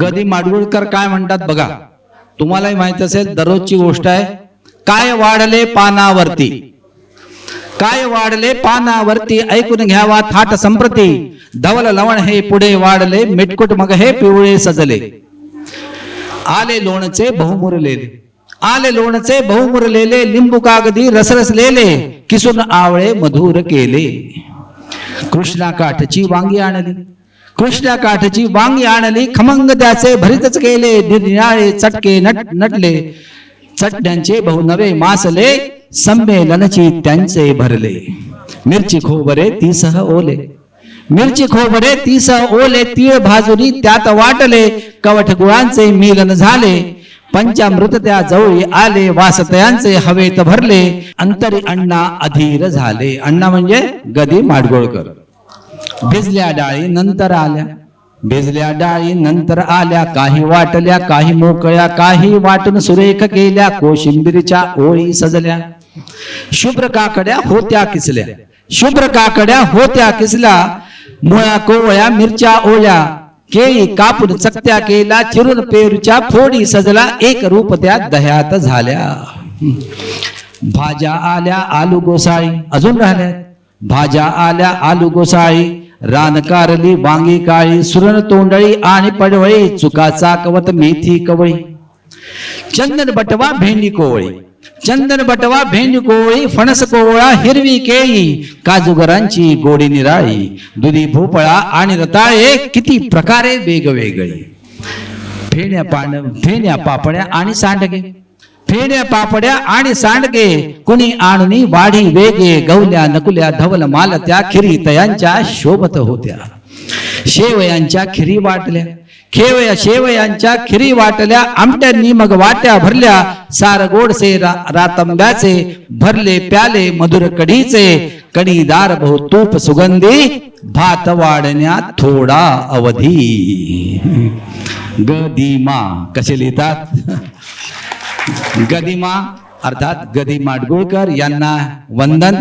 गदी माडगुळकर काय म्हणतात बघा. तुम्हालाही माहीत असेल दररोजची गोष्ट आहे काय वाढले पानावरती? काय वाढले पानावरती? ऐकून घ्यावा थाट संप्रती. धवल लवण हे पुढे वाढले मिटकुट मग हे पिवळे सजले. आले लोणचे बहुमुरलेले आले लोणचे बहुमुरलेले लिंबू कागदी रसरसलेले किसून आवळे मधुर केले. कृष्णा काठची वांगी आणली. कृष्णा काठची वांगी आणली खमंग त्याचे भरीतच केले निराळे चटके नट नटले. चटण्यांचे बहुनवे मासले संमेलनची त्यांचे भरले. मिरची खोबरे तीसह ओले. मिरची खोबरे तीसह ओले तीळ भाजुनी त्यात वाटले. कवठ गुळांचे मिलन झाले. पंचामृत त्या जवळी आले वासतयांचे हवेत भरले. अंतरी अण्णा अधीर झाले. अण्णा म्हणजे गदी माडगोळकर. भिजल्या डाळी नंतर आल्या. भिजल्या डाळी नंतर आल्या. काही वाटल्या काही मोकळ्या काही वाटून सुरेख केल्या. कोशिंबीरच्या ओळी सजल्या. शुभ्र काकड्या होत्या किसल्या. शुभ्र काकड्या होत्या किसल्या. मुळ्या कोवळ्या मिरच्या ओल्या. केळी कापून चकत्या केला चिरून पेरूच्या फोडी सजला एक रूप त्या दह्यात झाल्या. भाज्या आल्या आलू गोसाळी. अजून राहिल्या. भाज्या आल्या आलू गोसाळी. रानकारली वांगी काळी सुरण तोंडळी आणि पडवळी चुका चाकवत मेथी कवळी. चंदन बटवा भेंडी कोवळी. चंदन बटवा भेंडी कोवळी फणस कोवळा हिरवी केळी काजूगरांची गोडी निराळी दुधी भोपळा आणि रताळे किती प्रकारे वेगवेगळे. फेण्या पान फेण्या पापड्या आणि सांडगे. फेण्या पापड्या आणि सांडगे. कुणी आणणी वाढी वेगे गवल्या नकुल्या धवल मालत्या खिरी तयांच्या शोभत होत्या. शेवयांच्या खिरी वाटल्या. खेवया शेवयांच्या खिरी वाटल्या. आमट्यांनी मग वाट्या भरल्या. सार गोडसे रा- रातंब्याचे भरले प्याले मधुर कडीचे. कडीदार बहु तूप सुगंधी भात वाढण्यात थोडा अवधी. गदिमा कसे लिहितात? गदिमा अर्थात गदी माडगुळकर यांना वंदन.